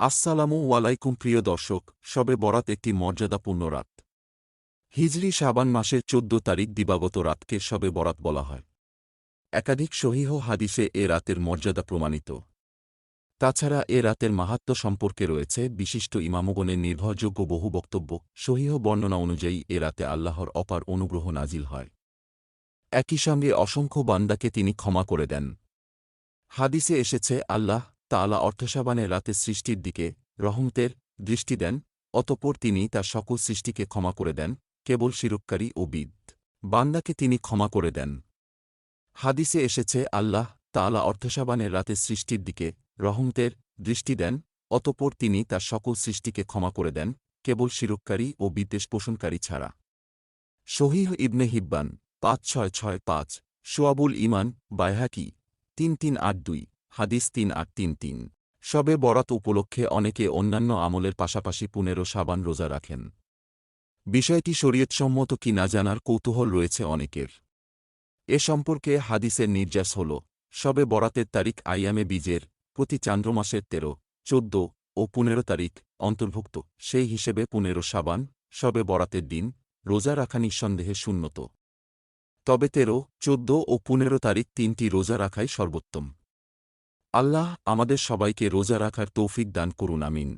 আসসালামু ওয়ালাইকুম প্রিয় দর্শক, সবে বরাত একটি মর্যাদাপূর্ণ রাত। হিজরি শাবান মাসের চোদ্দ তারিখ দিবাগত রাতকে সবে বরাত বলা হয়। একাধিক সহিহ হাদিসে এ রাতের মর্যাদা প্রমাণিত। তাছাড়া এ রাতের মাহাত্ম্য সম্পর্কে রয়েছে বিশিষ্ট ইমামগণের নির্ভরযোগ্য বহু বক্তব্য, সহিহ বর্ণনা অনুযায়ী এ রাতে আল্লাহর অপার অনুগ্রহ নাজিল হয়। একই সঙ্গে অসংখ্য বান্দাকে তিনি ক্ষমা করে দেন। হাদিসে এসেছে, আল্লাহ তাআলা অর্থসাবানের রাতে সৃষ্টির দিকে রহমতের দৃষ্টি দেন, অতপর তিনি তার সকল সৃষ্টিকে ক্ষমা করে দেন, কেবল শিরুপকারী ও বিদ। বান্দাকে তিনি ক্ষমা করে দেন। হাদিসে এসেছে, আল্লাহ তাআলা অর্থসাবানের রাতে সৃষ্টির দিকে রহমতের দৃষ্টি দেন, অতপর তিনি তার সকল সৃষ্টিকে ক্ষমা করে দেন, কেবল শিরুপকারী ও বিদ্বেষ পোষণকারী ছাড়া। শহীহ ইবনে হিব্বান, পাঁচ ছয় ছয় পাঁচ সোয়াবুল ইমান, বায়হাকি, তিন তিন আট দুই। হাদিস তিন আট তিন তিন। সবে বরাত উপলক্ষে অনেকে অন্যান্য আমলের পাশাপাশি পুনেরো সাবান রোজা রাখেন। বিষয়টি শরীয়তসম্মত কি না জানার কৌতূহল রয়েছে অনেকের। এ সম্পর্কে হাদিসের নির্যাস হল, সবে বরাতের তারিখ আইয়ামে বীজের প্রতি চান্দ্রমাসের তেরো, চোদ্দ ও পনেরো তারিখ অন্তর্ভুক্ত, সেই হিসেবে পুনেরো সাবান সবে বরাতের দিন রোজা রাখা নিঃসন্দেহে শূন্যত তবে তেরো, চোদ্দ ও পনেরো তারিখ তিনটি রোজা রাখাই সর্বোত্তম। আল্লাহ আমাদের সবাইকে রোজা রাখার তৌফিক দান করুন আমিন।